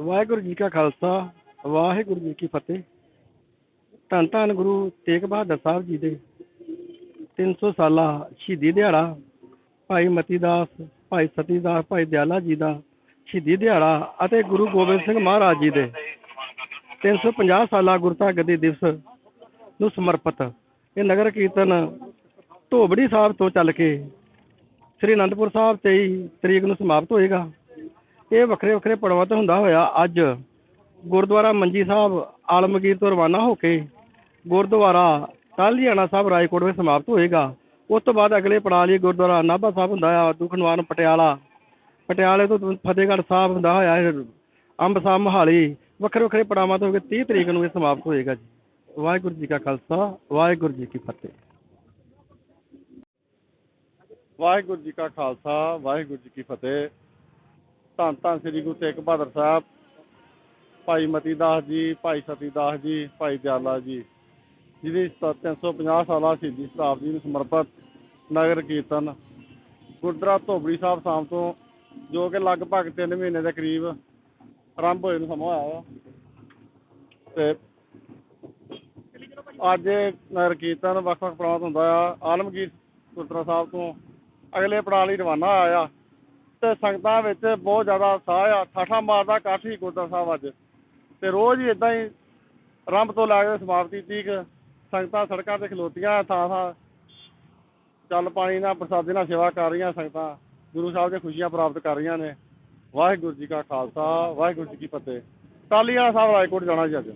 ਵਾਹਿਗੁਰੂ ਜੀ ਕਾ ਖਾਲਸਾ, ਵਾਹਿਗੁਰੂ ਜੀ ਕੀ ਫਤਿਹ। ਧੰਨ ਧੰਨ ਗੁਰੂ ਤੇਗ ਬਹਾਦਰ ਸਾਹਿਬ ਜੀ ਦੇ 300 ਸਾਲਾ ਸ਼ਹੀਦੀ ਦਿਹਾੜਾ, ਭਾਈ ਮਤੀ ਦਾਸ ਭਾਈ ਸਤੀ ਦਾਸ ਭਾਈ ਦਿਆਲਾ ਜੀ ਦਾ ਸ਼ਹੀਦੀ ਦਿਹਾੜਾ ਅਤੇ ਗੁਰੂ ਗੋਬਿੰਦ ਸਿੰਘ ਮਹਾਰਾਜ ਜੀ ਦੇ 350 ਸਾਲਾ ਗੁਰਤਾ ਗੱਦੀ ਦਿਵਸ ਨੂੰ ਸਮਰਪਿਤ। ਇਹ ਨਗਰ ਕੀਰਤਨ ਧੋਬੜੀ ਸਾਹਿਬ ਤੋਂ ਚੱਲ ਕੇ ਸ੍ਰੀ ਅਨੰਦਪੁਰ ਸਾਹਿਬ 23 ਤਰੀਕ ਨੂੰ ਸਮਾਪਤ ਹੋਏਗਾ। ਇਹ ਵੱਖਰੇ ਵੱਖਰੇ ਪੜਾਵਾਂ ਤੋਂ ਹੁੰਦਾ ਹੋਇਆ। ਅੱਜ ਗੁਰਦੁਆਰਾ ਮੰਜੀ ਸਾਹਿਬ, ਆਲਮਗੀਰ ਤੋਂ ਰਵਾਨਾ ਹੋ ਕੇ ਗੁਰਦੁਆਰਾ ਟਾਹਲੀਆਣਾ ਸਾਹਿਬ, ਰਾਏਕੋਟ ਵਿੱਚ ਸਮਾਪਤ ਹੋਏਗਾ। ਉਸ ਤੋਂ ਬਾਅਦ ਅਗਲੇ ਪੜਾਅ ਲਈ ਗੁਰਦੁਆਰਾ ਨਾਭਾ ਸਾਹਿਬ ਹੁੰਦਾ ਆ ਦੁਖਨਿਵਾਰਨ ਪਟਿਆਲਾ। ਪਟਿਆਲੇ ਤੋਂ ਫਤਿਹਗੜ੍ਹ ਸਾਹਿਬ ਹੁੰਦਾ ਹੋਇਆ ਅੰਬ ਸਾਹਿਬ ਮੋਹਾਲੀ। ਵੱਖਰੇ ਵੱਖਰੇ ਪੜਾਵਾਂ ਤੋਂ ਹੋ ਕੇ 30 ਤਰੀਕ ਨੂੰ ਇਹ ਸਮਾਪਤ ਹੋਏਗਾ ਜੀ। ਵਾਹਿਗੁਰੂ ਜੀ ਕਾ ਖਾਲਸਾ, ਵਾਹਿਗੁਰੂ ਜੀ ਕੀ ਫਤਿਹ। ਵਾਹਿਗੁਰੂ ਜੀ ਕਾ ਖਾਲਸਾ, ਵਾਹਿਗੁਰੂ ਜੀ ਕੀ ਫਤਿਹ। ਧੰਨ ਧੰਨ ਸ੍ਰੀ ਗੁਰੂ ਤੇਗ ਬਹਾਦਰ ਸਾਹਿਬ, ਭਾਈ ਮਤੀ ਦਾਸ ਜੀ, ਭਾਈ ਸਤੀ ਦਾਸ ਜੀ, ਭਾਈ ਦਿਆਲਾ ਜੀ, ਜਿਹਦੀ ਸ- 350 ਸਾਲਾ ਸ਼ਹੀਦੀ ਸ਼ਤਾਬਦੀ ਨੂੰ ਸਮਰਪਿਤ ਨਗਰ ਕੀਰਤਨ ਗੁਰਦੁਆਰਾ ਧੋਬੜੀ ਸਾਹਿਬ ਸ਼ਾਮ ਤੋਂ, ਜੋ ਕਿ ਲਗਭਗ 3 ਮਹੀਨੇ ਦੇ ਕਰੀਬ ਆਰੰਭ ਹੋਏ ਨੂੰ ਸਮਾਂ ਆਇਆ ਵਾ। ਤੇ ਅੱਜ ਨਗਰ ਕੀਰਤਨ ਵੱਖ ਵੱਖ ਪ੍ਰਾਂਤ ਹੁੰਦਾ ਆ। ਆਲਮਗੀਰ ਗੁਰਦੁਆਰਾ ਸਾਹਿਬ ਤੋਂ ਅਗਲੇ ਪੜਾਅ ਲਈ ਰਵਾਨਾ ਆਇਆ। ਤੇ ਸੰਗਤਾਂ ਵਿੱਚ ਬਹੁਤ ਜ਼ਿਆਦਾ ਉਤਸ਼ਾਹ ਆ, ਠਾਠਾ ਮਾਰਦਾ ਕਾਫੀ ਗੁਰਦੁਆਰਾ ਸਾਹਿਬ ਅੱਜ। ਤੇ ਰੋਜ਼ ਹੀ ਇਦਾਂ ਹੀ ਆਰੰਭ ਤੋਂ ਲੈ ਕੇ ਸਮਾਪਤੀ ਤੀਕ ਸੰਗਤਾਂ ਸੜਕਾਂ ਤੇ ਖਲੋਤੀਆਂ ਥਾਂ ਥਾਂ। ਚੱਲ ਪਾਣੀ ਨਾਲ ਪ੍ਰਸਾਦੇ ਨਾਲ ਸੇਵਾ ਕਰ ਰਹੀਆਂ ਸੰਗਤਾਂ, ਗੁਰੂ ਸਾਹਿਬ ਦੇ ਖੁਸ਼ੀਆਂ ਪ੍ਰਾਪਤ ਕਰ ਰਹੀਆਂ ਨੇ। ਵਾਹਿਗੁਰੂ ਜੀ ਕਾ ਖਾਲਸਾ, ਵਾਹਿਗੁਰੂ ਜੀ ਕੀ ਫਤਿਹ। ਟਾਹਲੀ ਸਾਹਿਬ ਰਾਏਕੋਟ ਜਾਣਾ ਜੀ ਅੱਜ।